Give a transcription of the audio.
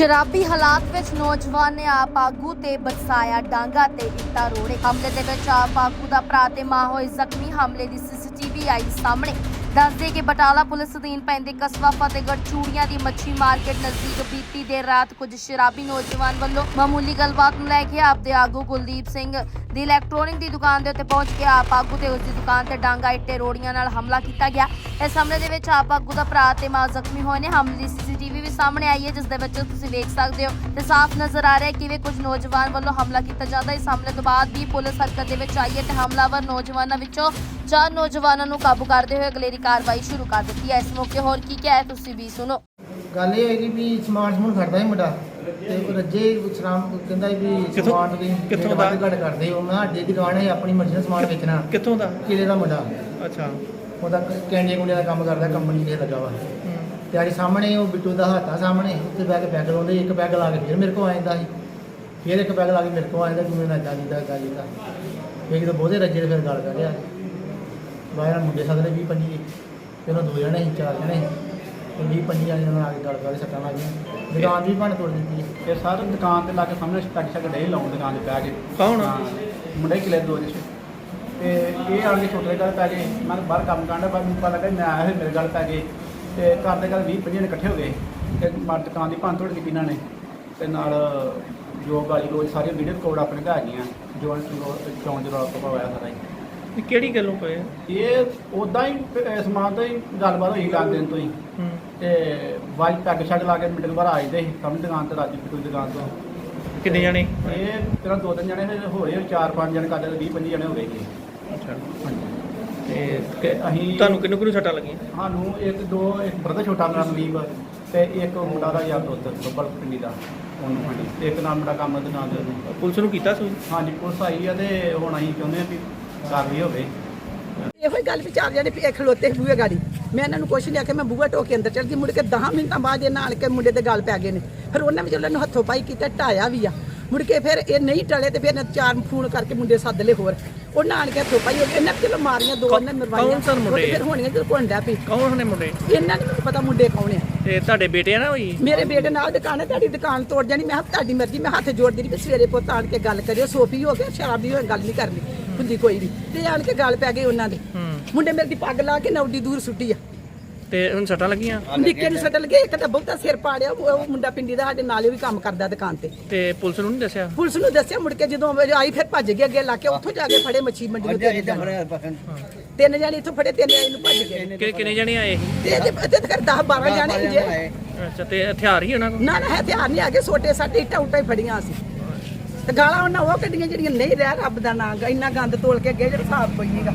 ਸ਼ਰਾਬੀ ਹਾਲਾਤ ਵਿੱਚ ਨੌਜਵਾਨ ਨੇ ਆਪ ਆਗੂ ਤੇ ਬਰਸਾਇਆ ਡਾਂਗਾ ਤੇ ਇੱਟਾਂ ਰੋੜੇ। ਹਮਲੇ ਦੇ ਵਿੱਚ ਆਪ ਆਗੂ ਦਾ ਭਰਾ ਤੇ ਮਾਂ ਹੋਏ ਜ਼ਖਮੀ ਹਮਲੇ ਦੀ ਸੀਸੀਟੀਵੀ ਆਈ ਸਾਹਮਣੇ। ਦੱਸਦੇ ਕਿ ਬਟਾਲਾ ਪੁਲਿਸ ਅਧੀਨ ਪੈਂਦੇ ਕਸਬਾ ਫਤਿਹਗੜ੍ਹ ਚੂੜੀਆਂ ਦੀ ਮੱਛੀ ਮਾਰਕੀਟ ਨਜ਼ਦੀਕ ਬੀਤੀ ਦੇਰ ਰਾਤ ਕੁਝ ਸ਼ਰਾਬੀ ਨੌਜਵਾਨ ਵੱਲੋਂ ਮਾਮੂਲੀ ਗੱਲਬਾਤ ਨੂੰ ਲੈ ਕੇ ਆਪਦੇ ਆਗੂ ਕੁਲਦੀਪ ਸਿੰਘ ਦੀ ਇਲੈਕਟ੍ਰੋਨਿਕ ਦੀ ਦੁਕਾਨ ਦੇ ਉੱਤੇ ਪਹੁੰਚ ਕੇ ਆਪ ਆਗੂ ਤੇ ਉਸ ਦੀ ਦੁਕਾਨ ਤੇ ਡਾਂਗਾ ਇੱਟੇ ਰੋੜੀਆਂ ਨਾਲ ਹਮਲਾ ਕੀਤਾ ਗਿਆ। ਇਸ ਹਮਲੇ ਦੇ ਵਿੱਚ ਆਪ ਆਗੂ ਦਾ ਭਰਾ ਤੇ ਮਾਂ ਜ਼ਖਮੀ ਹੋਏ ਨੇ। ਹਮਲੇ ਦੀ ਸੀਸੀਟੀਵੀ ਵੀ ਸਾਹਮਣੇ ਆਈ ਹੈ, ਜਿਸ ਦੇ ਵਿੱਚ ਤੁਸੀਂ ਵੇਖ ਸਕਦੇ ਹੋ ਤੇ ਸਾਫ਼ ਨਜ਼ਰ ਆ ਰਿਹਾ ਕਿਵੇਂ ਕੁਝ ਨੌਜਵਾਨ ਵੱਲੋਂ ਹਮਲਾ ਕੀਤਾ ਜਾਂਦਾ ਇਸ ਹਮਲੇ ਤੋਂ ਬਾਅਦ ਵੀ ਪੁਲਿਸ ਹਰਕਤ ਦੇ ਵਿੱਚ ਆਈ ਹੈ ਤੇ ਹਮਲਾਵਰ ਨੌਜਵਾਨਾਂ ਵਿੱਚੋਂ ਚਾਰ ਨੌਜਵਾਨਾਂ ਨੂੰ ਕਾਬੂ ਕਰਦੇ ਹੋਏ ਅਗਲੇਰੀ ਕਾਰਵਾਈ ਸ਼ੁਰੂ ਕਰ ਦਿੱਤੀ ਹੈ। ਇਸ ਮੌਕੇ ਹੋਰ ਕੀ ਕਿਹਾ ਹੈ ਤੁਸੀਂ ਵੀ ਸੁਣੋ। ਗੱਲ ਇਹ ਹੋਏਗੀ ਵੀ ਸਮਾਨ ਸਮੂਨ ਖੜਦਾ ਸੀ ਮੁੰਡਾ ਤੇ ਉਹ ਰੱਜੇ ਸ਼ਰਾਮ ਕਹਿੰਦਾ ਵੀ ਕਿੱਥੋਂ- ਸਮਾਨ ਦੀ ਕਿੱਥੋਂ ਦਾ? ਘੜ ਕਰਦੇ ਹੋ। ਮੈਂ ਅੱਡੇ ਦੀ ਦੁਕਾਨ ਹੈ ਆਪਣੀ ਮਰਜ਼ੀ ਦਾ ਸਮਾਨ ਵੇਚਣਾ। ਕਿੱਥੋਂ ਦਾ? ਕਿਲੇ ਦਾ ਮੁੰਡਾ। ਅੱਛਾ। ਉਹਦਾ ਕੈਂਡੀਆਂ ਕੁੰਡੀਆਂ ਦਾ ਕੰਮ ਕਰਦਾ ਕੰਪਨੀ ਤੇ ਲੱਗਾ ਵਾ। ਤੇ ਅੱਜ ਸਾਹਮਣੇ ਉਹ ਬਿੱਟੂ ਦਾ ਹੱਥ ਆ ਸਾਹਮਣੇ ਉੱਤੇ ਬੈਗ ਪੈਗ ਲਾਉਂਦੇ ਇੱਕ ਪੈਗ ਲਾ ਕੇ ਫਿਰ ਮੇਰੇ ਕੋਲ ਆ ਜਾਂਦਾ ਸੀ। ਫਿਰ ਇੱਕ ਪੈਗ ਲਾ ਕੇ ਮੇਰੇ ਕੋਲ ਆ ਜਾਂਦਾ ਜਿਵੇਂ ਨਾ ਇਦਾਂ ਜਿੱਦਾਂ ਇਦਾਂ ਜਿੱਦਾਂ ਇੱਕ ਤਾਂ ਬਹੁਤੇ ਰੱਜੇ ਤੇ ਫਿਰ ਗੱਲ ਕਰ ਬਾਹਰ ਮੁੰਡੇ ਸਦਲੇ 20 25 ਤੇ ਉਹਨਾਂ ਦੋ ਜਣੇ ਸੀ ਚਾਰ ਜਣੇ ਤੇ 20 25 ਜਣੇ ਨਾਲ ਆ ਕੇ ਗੱਲ ਕਰ ਸੱਟਾਂ ਲੱਗੀਆਂ ਦੁਕਾਨ ਵੀ ਭੰਨ ਤੋੜ ਦਿੱਤੀ। ਹੈ ਇਹ ਸਾਰੇ ਦੁਕਾਨ ਤੇ ਲਾ ਕੇ ਸਾਹਮਣੇ ਸਟੱਕ ਸ਼ੱਕ ਡੇ ਲਾਉਣ ਦੁਕਾਨ ਤੇ ਪੈ ਕੇ। ਕੌਣ? ਹਾਂ, ਮੁੰਡੇ ਕਿਲੇ ਦੋ ਜਿਸ ਤੇ ਇਹ ਆਣ ਕੇ ਛੋਟੇ ਗੱਲ ਪੈ ਗਏ। ਮੈਂ ਤਾਂ ਬਾਹਰ ਕੰਮ ਕਰਦਾ ਪਰ ਮੈਨੂੰ ਪਤਾ ਲੱਗਾ ਮੈਂ ਆਇਆ ਹੋਇਆ ਮੇਰੇ ਗੱਲ ਪੈ ਗਏ। ਤੇ ਘਰ ਦੇ ਗੱਲ 20 25 ਜਣੇ ਇਕੱਠੇ ਹੋ ਗਏ। ਤੇ ਮਾਰ ਦੁਕਾਨ ਦੀ ਭੰਨ ਤੋੜ ਕੀਤੀ ਇਹਨਾਂ ਨੇ। ਤੇ ਨਾਲ ਜੋ ਗਾਲੀ ਰੋਜ਼ ਸਾਰੀਆਂ ਵੀਡੀਓ ਰਿਕਾਰਡ ਆਪਣੇ ਘਰ ਗਈਆਂ। ਜੋ ਚੌਂਜ ਦਾ ਪਵਾਇਆ ਸਾਰਾ ਹੀ। ਇਹ ਕਿਹੜੀ ਗੱਲੋਂ ਪਏ ਆ? ਇਹ ਉਦਾਂ ਹੀ ਅਹ, ਸਮਾਨ ਤੋਂ ਹੀ ਗੱਲਬਾਤ ਹੋਈ ਲੱਗ ਦਿਨ ਤੋਂ ਹੀ। ਹੂੰ। ਤੇ ਵਾਜ ਪੈਗ ਛੱਡ ਲਾ ਕੇ ਮਿੰਟ ਬਾਅਦ ਆ ਜਾਂਦੇ ਸੀ ਸਾਹਮਣੇ ਦੁਕਾਨ ਤੇ ਰਾਜੂ ਕੋਈ ਦੁਕਾਨ ਤੋਂ। ਕਿੰਨੇ ਜਾਣੇ? ਇਹ ਤੇਰਾ ਦੋ ਤਿੰਨ ਜਣੇ ਹੋ ਰਹੇ ਚਾਰ ਪੰਜ ਜਣੇ ਕਰਦੇ 20 25 ਜਣੇ ਹੋ ਗਏ ਜੀ ਅੱਛਾ। ਹਾਂਜੀ ਤੇ ਅਸੀਂ ਤੁਹਾਨੂੰ ਕਿੰਨੂੰ ਕਿੰਨੂੰ ਸੱਟਾਂ ਲੱਗੀਆਂ? ਸਾਨੂੰ ਇੱਕ ਦੋ ਇੱਕ ਬਰਦਰ ਛੋਟਾ ਮੇਰਾ ਮਲੀਬ ਤੇ ਇੱਕ ਮੁੰਡਾ ਦਾ ਯਾਰ ਦੋਸਤ ਬੱਬਲ ਪਿੰਡੀ ਦਾ ਉਹਨੂੰ ਹਾਂਜੀ। ਤੇ ਇੱਕ ਨਾਲ ਮੁੰਡਾ ਕੰਮ ਦੇ ਨਾਲ ਦੇ। ਪੁਲਿਸ ਨੂੰ ਕੀਤਾ ਸੂਈ ਹਾਂਜੀ ਪੁਲਿਸ ਆਈ ਆ ਤੇ ਹੁਣ ਅਸੀਂ ਚਾਹੁੰਦੇ ਆ ਵੀ ਕਾਰਵਾਈ ਹੋਵੇ। ਇਹੋ ਹੀ ਗੱਲ ਵਿਚਾਰ ਜਿਹੜੇ ਵੀ ਇਹ ਖਲੋਤੇ ਬੂਹੇ ਗਾੜੀ। ਮੈਂ ਇਹਨਾਂ ਨੂੰ ਕੁਛ ਨਹੀਂ ਆਖਿਆ ਮੈਂ ਬੂਹਾ ਕੇ ਅੰਦਰ ਚਲ ਗਈ ਮੁੜ ਕੇ 10 ਮਿੰਟਾਂ ਬਾਅਦ ਇਹਨਾਂ ਆਣ ਕੇ ਮੁੰਡੇ ਦੇ ਗੱਲ ਪੈ ਗਏ ਨੇ। ਫਿਰ ਉਹਨਾਂ ਵਿੱਚ ਉਹਨਾਂ ਨੂੰ ਹੱਥੋਂ ਪਾਈ ਕੀਤਾ ਢਾਇਆ ਵੀ ਆ। ਮੁੜ ਕੇ ਫਿਰ ਇਹ ਨਹੀਂ ਟਲੇ ਤੇ ਫਿਰ ਇਹਨਾਂ ਚਾਰ ਫੋਨ ਕਰਕੇ ਮੁੰਡੇ ਸੱਦ ਲਏ ਹੋਰ। ਉਹਨਾਂ ਆਣ ਕੇ ਹੱਥੋਂ ਪਾਈ ਇਹਨਾਂ ਚਲੋ ਮਾਰੀਆਂ ਦੋ ਉਹਨਾਂ ਨੇ ਮਰਵਾਈਆਂ। ਕੌਣ ਸਨ ਉਹ ਤੇ ਮੁੰਡੇ? ਫਿਰ ਹੋਣੀਆਂ ਜਦੋਂ ਕੋਣ ਪਈ। ਕੌਣ ਨੇ ਮੁੰਡੇ? ਇਹਨਾਂ ਨੂੰ ਨੀ ਪਤਾ ਮੁੰਡੇ ਕੌਣ ਆ। ਤੇ ਤੁਹਾਡੇ ਬੇਟੇ ਆ ਨਾ ਹੋਈ ਮੇਰੇ ਬੇਟੇ ਨਾਲ ਦੁਕਾਨ ਹੈ ਤੁਹਾਡੀ ਦੁਕਾਨ ਤੋੜ ਜਾਣੀ। ਮੈਂ ਕਿਹਾ ਤੁਹਾਡੀ ਮਰਜ਼ੀ ਮੈਂ ਹੱਥ ਜੋੜਦੀ ਵੀ ਸਵੇਰੇ ਪੁੱਤ ਆਣ ਕੇ ਗੱਲ ਕਰਿਓ ਸੋਫੀ ਹੋ ਗਿਆ ਸ਼ਰਾਬੀ ਹੋਏ ਗੱਲ ਨਹੀਂ ਕਰਨੀ। ਹੁੰਦੀ ਕੋਈ ਵੀ। ਤੇ ਆਣ ਕੇ ਗੱਲ ਪੈ ਗਈ ਉਹਨਾਂ ਦੇ। ਮੁੰਡੇ ਮੇਰੇ ਦੀ ਪੱਗ ਲਾ ਕੇ ਨੌਡੀ ਦੂਰ ਸੁੱਟੀ ਆ। ਤੇ ਹੁਣ ਸੱਟਾਂ ਲੱਗੀਆਂ? ਨਿੱਕੇ ਨੂੰ ਸੱਟ ਲਗੇ ਇੱਕ ਤਾਂ ਬਹੁਤਾ ਸਿਰ ਪਾੜਿਆ ਉਹ ਮੁੰਡਾ ਪਿੰਡੀ ਦਾ ਸਾਡੇ ਨਾਲੇ ਵੀ ਕੰਮ ਕਰਦਾ ਦੁਕਾਨ ਤੇ। ਤੇ ਪੁਲਿਸ ਨੂੰ ਨਹੀਂ ਦੱਸਿਆ? ਪੁਲਿਸ ਨੂੰ ਦੱਸਿਆ ਮੁੜ ਕੇ ਜਦੋਂ ਆਈ ਫਿਰ ਭੱਜ ਗਿਆ ਅੱਗੇ ਲਾ ਕੇ ਉੱਥੋਂ ਜਾ ਕੇ ਫੜੇ ਮੱਛੀ ਮੰਡੀ ਨੂੰ ਤਿੰਨ ਜਾਣੇ। ਤਿੰਨ ਜਾਣੇ ਇੱਥੋਂ ਫੜੇ ਤਿੰਨ ਜਾਣੇ ਨੂੰ ਭੱਜ ਗਏ। ਕਿ ਕਿੰਨੇ ਜਣੇ ਆਏ? ਤੇ ਇਹਦੇ ਤੇ ਕਰ 10 12 ਜਾਣੇ ਜੇ ਅੱਛਾ ਤੇ ਹਥਿਆਰ ਹੀ ਉਹਨਾਂ ਕੋਲ? ਨਾ ਨਾ ਹਥਿਆਰ ਨਹੀਂ ਆ ਗਏ ਛੋਟੇ ਸਾਡੇ ਇੱਟਾਂ ਉੱਟਾਂ ਹੀ ਫੜੀਆਂ ਸੀ ਤੇ ਗਾਲਾਂ ਉਹਨਾਂ ਉਹ ਕੱਢੀਆਂ ਜਿਹੜੀਆਂ ਨਹੀਂ ਰਹਿ ਰੱਬ ਦਾ ਨਾਂ ਗਾ, ਇੰਨਾ ਗੰਦ ਤੋਲ ਕੇ ਅੱਗੇ ਜਿਹੜਾ ਹਿਸਾਬ ਕੋਈ ਨਹੀਂਗਾ